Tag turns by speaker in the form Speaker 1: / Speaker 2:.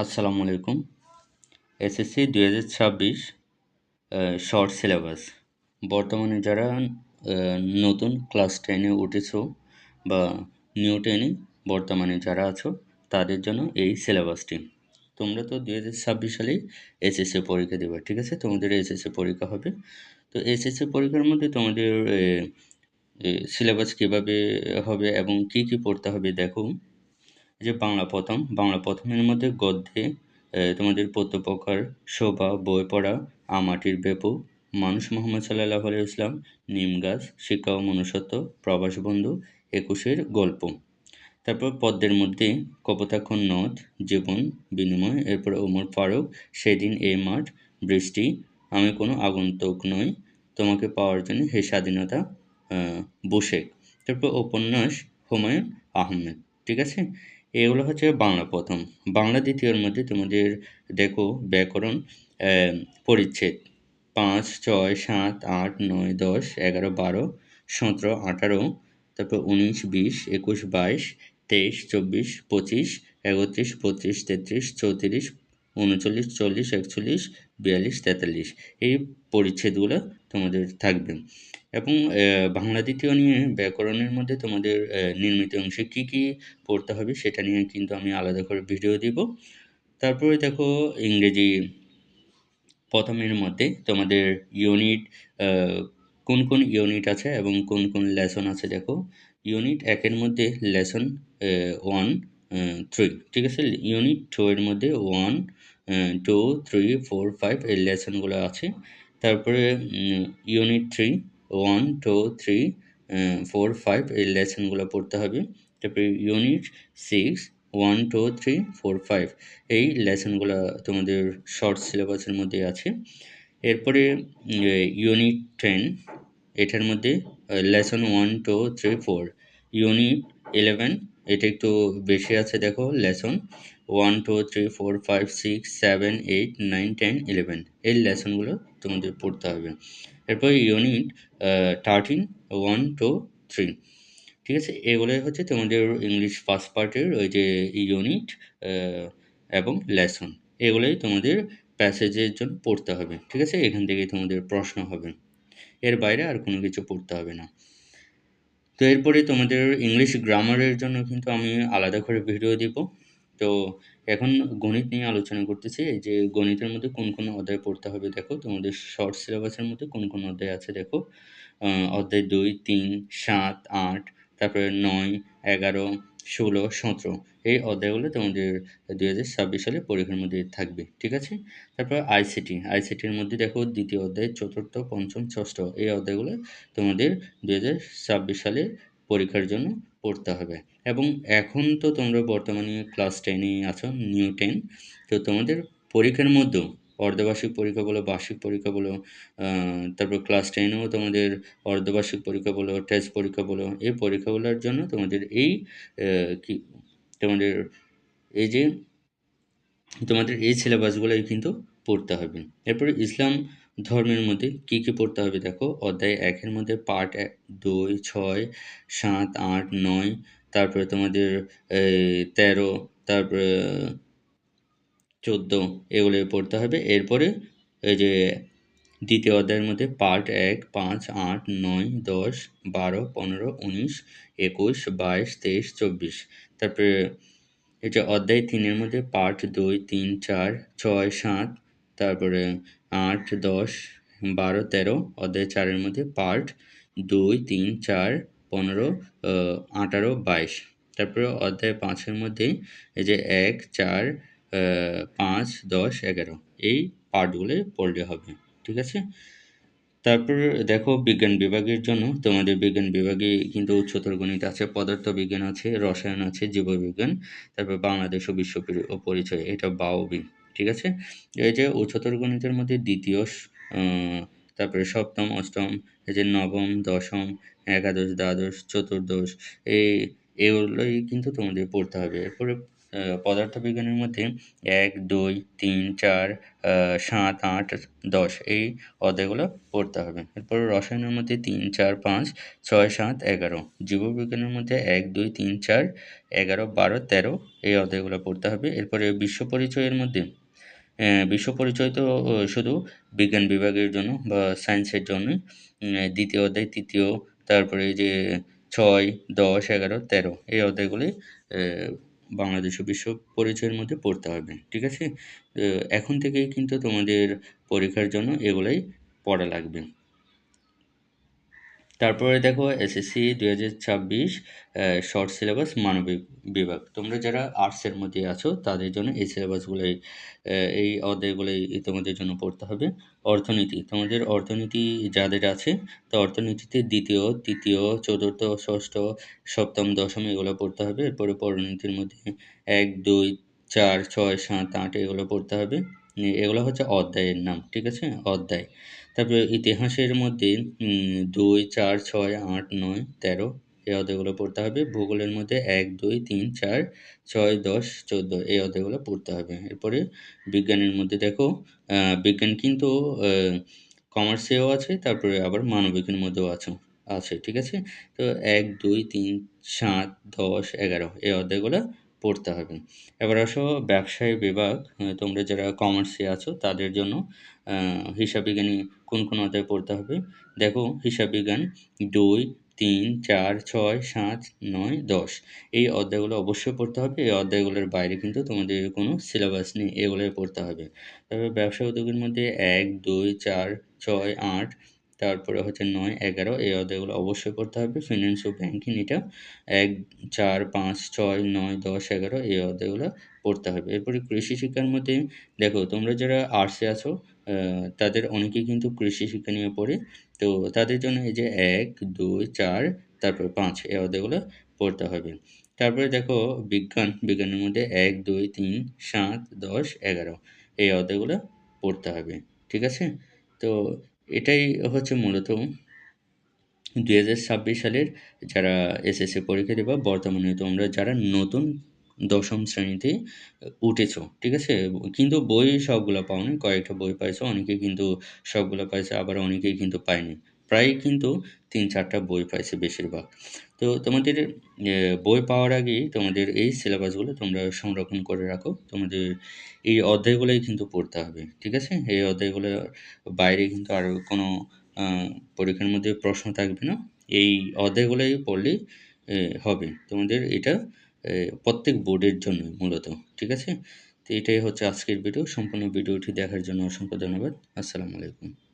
Speaker 1: আসসালামু আলাইকুম। এসএসসি দুই হাজার ছাব্বিশ শর্ট সিলেবাস। বর্তমানে যারা নতুন ক্লাস টেনে উঠেছো বা নিউ টেনে বর্তমানে যারা আছো, তাদের জন্য এই সিলেবাসটি। তোমরা তো দুই হাজার ছাব্বিশ সালেই এসএসসি পরীক্ষা দেবে, ঠিক আছে? তোমাদের এসএসসি পরীক্ষা হবে। তো এসএসসি পরীক্ষার মধ্যে তোমাদের সিলেবাস কীভাবে হবে এবং কী কী পড়তে হবে, দেখো। যে বাংলা প্রথম, বাংলা প্রথমের মধ্যে গদ্যে তোমাদের প্রত্যপকার, শোভা, বই পড়া, আমাটির বেপু, মানুষ মোহাম্মদ সাল্লাহ আলি ইসলাম নিম গাছ, শিক্ষা ও মনুষ্যত্ব, প্রবাস বন্ধু, একুশের গল্প। তারপর পদ্মের মধ্যে কপোতাক্ষর নদ, জীবন, বিনিময়, এরপর ওমর ফারুক, সেদিন এ মাঠ, বৃষ্টি, আমি কোনো আগন্তুক নই, তোমাকে পাওয়ার জন্য হে স্বাধীনতা বসে। তারপর উপন্যাস, হুমায়ুন আহমেদ। ঠিক আছে? এগুলো হচ্ছে বাংলা প্রথম। বাংলা দ্বিতীয়র মধ্যে তোমাদের দেখো, ব্যাকরণ পরিচ্ছেদ। পাঁচ, ছয়, সাত, আট, নয়, দশ, এগারো, বারো, সতেরো, আঠারো, তারপর উনিশ, বিশ, একুশ, বাইশ, তেইশ, চব্বিশ, পঁচিশ, একত্রিশ, বত্রিশ, তেত্রিশ, চৌত্রিশ, উনচল্লিশ, চল্লিশ, একচল্লিশ, বিয়াল্লিশ, তেতাল্লিশ। এই পরিচ্ছেদগুলো তোমাদের থাকবে। এবং বাংলা দ্বিতীয় নিয়ে ব্যাকরণের মধ্যে তোমাদের নির্মিত অংশে কী কী পড়তে হবে সেটা নিয়ে কিন্তু আমি আলাদা করে ভিডিও দিব। তারপরে দেখো ইংরেজি প্রথমের মধ্যে তোমাদের ইউনিট কোন কোন ইউনিট আছে এবং কোন কোন লেসন আছে দেখো। ইউনিট একের মধ্যে লেসন ওয়ান থ্রি, ঠিক আছে? ইউনিট টু এর মধ্যে one two, three, four, five এই লেসনগুলো আছে। তারপরে unit three one two three four five এই লেসনগুলো পড়তে হবে। তারপরে unit six one two three four five এই লেসনগুলো তোমাদের শর্ট সিলেবাসের মধ্যে আছে। এরপরে ইউনিট টেন এটার মধ্যে lesson one two three four unit eleven এটা একটু বেশি আছে দেখো lesson one two three four five six seven eight nine ten eleven এই লেসনগুলো তোমাদের পড়তে হবে। এরপর unit thirteen one two three ঠিক আছে? এগুলোই হচ্ছে তোমাদের ইংলিশ ফার্স্ট পার্টের ওই যে ইউনিট এবং লেসন এগুলোই তোমাদের প্যাসেজের জন্য পড়তে হবে। ঠিক আছে? এখান থেকেই তোমাদের প্রশ্ন হবে। এর বাইরে আর কোনো কিছু পড়তে হবে না। তো এরপরে তোমাদের ইংলিশ গ্রামারের জন্য কিন্তু আমি আলাদা করে ভিডিও দিব। তো এখন গণিত নিয়ে আলোচনা করতেছি এই যে গণিতের মধ্যে কোন কোন অধ্যায় পড়তে হবে দেখো, তোমাদের শর্ট সিলেবাসের মধ্যে কোন কোন অধ্যায় আছে দেখো অধ্যায় দুই, তিন, সাত, আট, তারপরে নয়, এগারো, ষোলো, সতেরো, এই অধ্যায়গুলো তোমাদের দুই হাজার ছাব্বিশ সালে পরীক্ষার মধ্যে থাকবে, ঠিক আছে? তারপর আইসিটি আইসিটির মধ্যে দেখো দ্বিতীয় অধ্যায়, চতুর্থ, পঞ্চম, ষষ্ঠ, এই অধ্যায়গুলো তোমাদের দুই হাজার ছাব্বিশ সালে পরীক্ষার জন্য পড়তে হবে। এবং এখন তো তোমরা বর্তমানে ক্লাস টেনে আছো নিউ টেন তো তোমাদের পরীক্ষার মধ্যেও অর্ধবার্ষিক পরীক্ষা বলো, বার্ষিক পরীক্ষা বলো তারপর ক্লাস টেনেও তোমাদের অর্ধবার্ষিক পরীক্ষা বলো টেস্ট পরীক্ষা বলো, এই পরীক্ষাগুলোর জন্য তোমাদের এই কি, তোমাদের এই যে, তোমাদের এই সিলেবাসগুলোই কিন্তু পড়তে হবে। এরপরে ইসলাম ধর্মের মধ্যে কী কী পড়তে হবে দেখো? অধ্যায় একের মধ্যে পার্ট এক, দুই, ছয়, সাত, আট, নয়, তারপরে তোমাদের তেরো, তারপরে, চোদ্দ, এগুলো পড়তে হবে। এরপরে এই যে দ্বিতীয় অধ্যায়ের মধ্যে পার্ট এক, পাঁচ, আট, নয়, দশ, বারো, পনেরো, উনিশ, একুশ, বাইশ, তেইশ, চব্বিশ। তারপরে এই যে অধ্যায় তিনের মধ্যে পার্ট দুই, তিন, চার, ছয়, সাত, তারপরে আট, দশ, বারো, তেরো, অধ্যায় চারের মধ্যে পার্ট দুই, তিন, চার, পনেরো আঠারো, বাইশ। তারপরে অধ্যায় পাঁচের মধ্যে এই যে এক, চার পাঁচ, দশ, এগারো, এই পার্টগুলো পড়লে হবে, ঠিক আছে? তারপর দেখো বিজ্ঞান বিভাগের জন্য, তোমাদের বিজ্ঞান বিভাগে কিন্তু উচ্চতর গণিত আছে পদার্থ বিজ্ঞান আছে, রসায়ন আছে, জীববিজ্ঞান, তারপর বাংলাদেশ ও বিশ্ব পরিচয়, এটা বাউবি ঠিক আছে? এই যে উচ্চতর গণিতের মধ্যে দ্বিতীয় তারপরে সপ্তম, অষ্টম এই যে নবম, দশম, একাদশ, দ্বাদশ, চতুর্দশ এই এগুলোই কিন্তু তোমাদের পড়তে হবে। এরপরে পদার্থবিজ্ঞানের মধ্যে এক, দুই, তিন, চার সাত, আট, দশ, এই অধ্যায়গুলো পড়তে হবে। এরপর রসায়নের মধ্যে তিন, চার, পাঁচ, ছয়, সাত, এগারো, জীববিজ্ঞানের মধ্যে এক, দুই, তিন, চার, এগারো, বারো, তেরো, এই অধ্যায়গুলো পড়তে হবে। এরপরে বিশ্ব পরিচয়ের মধ্যে বিশ্ব পরিচয় তো শুধু বিজ্ঞান বিভাগের জন্য বা সায়েন্সের জন্য। দ্বিতীয় অধ্যায়, তৃতীয়, তারপরে যে ছয়, দশ, এগারো, তেরো, এই অধ্যায়গুলি বাংলাদেশ বিশ্ব পরিচয়ের মধ্যে পড়তে হবে, ঠিক আছে? এখন থেকেই কিন্তু তোমাদের পরীক্ষার জন্য এগুলোই পড়া লাগবে। তারপরে দেখো এসএসসি দু হাজার ছাব্বিশ শর্ট সিলেবাস মানবিক বিভাগ। তোমরা যারা আর্টসের মধ্যে আছো, তাদের জন্য এই সিলেবাসগুলোই এই অধ্যায়গুলোই তোমাদের জন্য পড়তে হবে। অর্থনীতি। তোমাদের অর্থনীতি যাদের আছে, তো অর্থনীতিতে দ্বিতীয়, তৃতীয়, চতুর্থ, ষষ্ঠ, সপ্তম, দশম এগুলো পড়তে হবে। এরপরে পরিণতির মধ্যে এক, দুই, চার, ছয়, সাত, আট এগুলো পড়তে হবে। এগুলো হচ্ছে অধ্যায়ের নাম, ঠিক আছে? অধ্যায়। তারপরে ইতিহাসের মধ্যে দুই, চার, ছয়, আট, নয়, তেরো, এই অধ্যায়গুলো পড়তে হবে। ভূগোলের মধ্যে এক, দুই, তিন, চার, ছয়, দশ, চোদ্দ, এই অধ্যায়গুলো পড়তে হবে। এরপরে বিজ্ঞানের মধ্যে দেখো বিজ্ঞান কিন্তু কমার্সেও আছে, তারপরে আবার মানবিকের মধ্যেও আছে আছে, ঠিক আছে? তো এক, দুই, তিন, সাত, দশ, এগারো, এই অধ্যায়গুলো পড়তে হবে। এবার আসো ব্যবসায় বিভাগ তোমরা যারা কমার্সে আছো, তাদের জন্য হিসাব বিজ্ঞানী কোন কোন অধ্যায় পড়তে হবে? দেখো, হিসাব বিজ্ঞান দুই, তিন, চার, ছয়, সাত, নয়, দশ। এই অধ্যায়গুলো অবশ্যই পড়তে হবে। এই অধ্যায়গুলোর বাইরে কিন্তু তোমাদের কোনো সিলেবাস নেই, এগুলোই পড়তে হবে। তবে ব্যবসা উদ্যোগের মধ্যে এক, দুই, চার, ছয়, আট তারপরে হচ্ছে নয়, এগারো, এই অধ্যায়গুলো অবশ্যই পড়তে হবে। ফিনান্স ও ব্যাঙ্কিং এটা এক, চার, পাঁচ, ছয়, নয়, দশ, এগারো, এই অধ্যায়গুলো পড়তে হবে। এরপরে কৃষি শিক্ষার মধ্যে দেখো, তোমরা যারা আর্টসে আছো তাদের অনেকেই কিন্তু কৃষি শিক্ষা নিয়ে পড়ে। তো তাদের জন্য এই যে এক, দুই, চার, তারপর পাঁচ, এই অধ্যায়গুলো পড়তে হবে। তারপরে দেখো, বিজ্ঞান, বিজ্ঞানের মধ্যে এক, দুই, তিন, সাত, দশ, এগারো, এই অধ্যায়গুলো পড়তে হবে। ঠিক আছে? তো এটাই হচ্ছে মূলত দু হাজার ছাব্বিশ সালের যারা এসএসসি পরীক্ষা দেবা, বর্তমানে তোমরা যারা নতুন দশম শ্রেণীতে উঠেছ, ঠিক আছে? কিন্তু বই সবগুলো পাওনি, কয়েকটা বই পাইছো, অনেকে কিন্তু সবগুলো পাইছে, আবার অনেকেই কিন্তু পায়নি। প্রায় কিন্তু তিন চারটা বই পাইছে বেশিরভাগ। তো তোমাদের বই পাওয়ার আগেই তোমাদের এই সিলেবাসগুলো তোমরা সংরক্ষণ করে রাখো। তোমাদের এই অধ্যায়গুলোই কিন্তু পড়তে হবে, ঠিক আছে? এই অধ্যায়গুলো বাইরে কিন্তু আর কোনো পরীক্ষার মধ্যে প্রশ্ন থাকবে না। এই অধ্যায়গুলোই পড়লেই হবে। তোমাদের এটা প্রত্যেক বোর্ডের জন্য মূলত, ঠিক আছে? তো এটাই হচ্ছে আজকের ভিডিও সম্পূর্ণ ভিডিওটি দেখার জন্য অসংখ্য ধন্যবাদ। আসসালামু আলাইকুম।